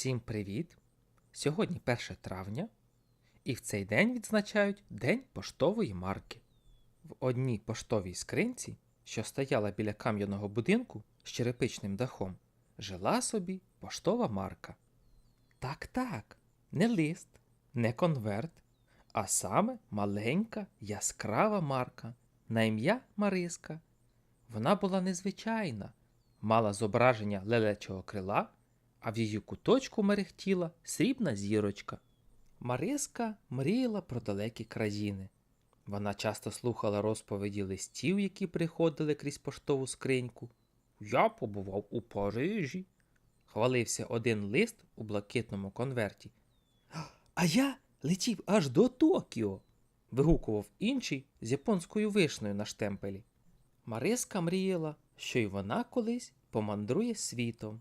Всім привіт! Сьогодні 1 травня, і в цей день відзначають День поштової марки. В одній поштовій скринці, що стояла біля кам'яного будинку з черепичним дахом, жила собі поштова марка. Так, так, не лист, не конверт, а саме маленька яскрава марка на ім'я Мариска. Вона була незвичайна, мала зображення лелечого крила, а в її куточку мерехтіла срібна зірочка. Мариска мріяла про далекі країни. Вона часто слухала розповіді листів, які приходили крізь поштову скриньку. Я побував у Парижі. Хвалився один лист у блакитному конверті. А я летів аж до Токіо. вигукував інший з японською вишнею на штемпелі. Мариска мріяла, що й вона колись помандрує світом.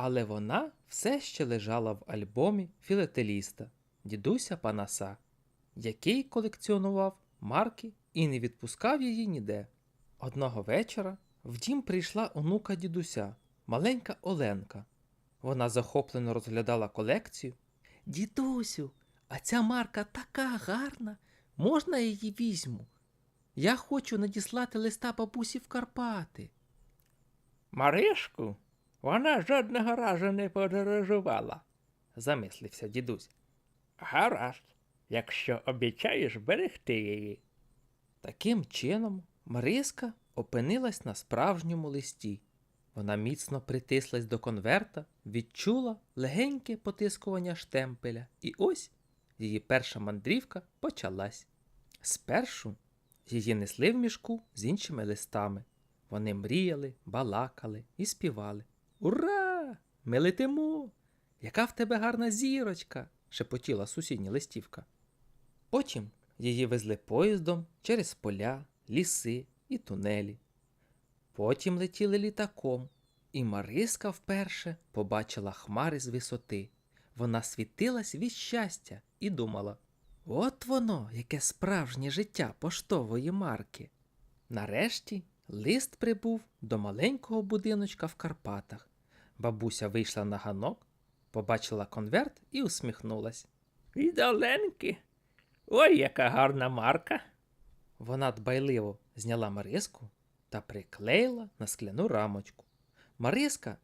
Але вона все ще лежала в альбомі філателіста дідуся Панаса, який колекціонував марки і не відпускав її ніде. Одного вечора в дім прийшла онука дідуся, маленька Оленка. Вона захоплено розглядала колекцію. Дідусю, а ця марка така гарна. Можна я її візьму? Я хочу надіслати листа бабусі в Карпати. Маришку? Вона жодного разу не подорожувала. замислився дідусь. Гаразд, якщо обіцяєш берегти її. Таким чином, Мариска опинилась на справжньому листі. Вона міцно притислась до конверта, відчула легеньке потискування штемпеля, і ось її перша мандрівка почалась. Спершу її несли в мішку з іншими листами. Вони мріяли, балакали і співали. Ура! Ми летимо! Яка в тебе гарна зірочка! шепотіла сусідня листівка. Потім її везли поїздом через поля, ліси і тунелі. Потім летіли літаком, і Мариска вперше побачила хмари з висоти. Вона світилась від щастя і думала: от воно, яке справжнє життя поштової марки. Нарешті лист прибув до маленького будиночка в Карпатах. Бабуся вийшла на ганок, побачила конверт і усміхнулась. Від Оленки? Ой, яка гарна марка. Вона дбайливо зняла Мариску та приклеїла на скляну рамочку. Мариска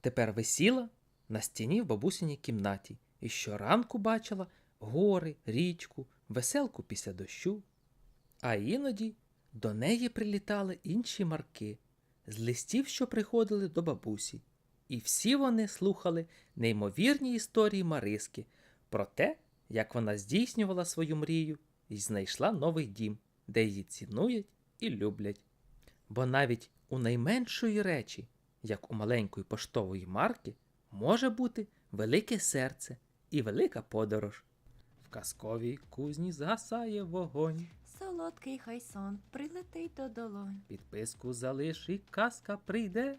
тепер висіла на стіні в бабусиній кімнаті і щоранку бачила гори, річку, веселку після дощу. А іноді до неї прилітали інші марки з листів, що приходили до бабусі. І всі вони слухали неймовірні історії Мариски про те, як вона здійснювала свою мрію і знайшла новий дім, де її цінують і люблять. Бо навіть у найменшої речі, як у маленької поштової марки, може бути велике серце і велика подорож. В казковій кузні згасає вогонь. Солодкий хай сон прилетить до долонь, Підписку залиш і казка прийде.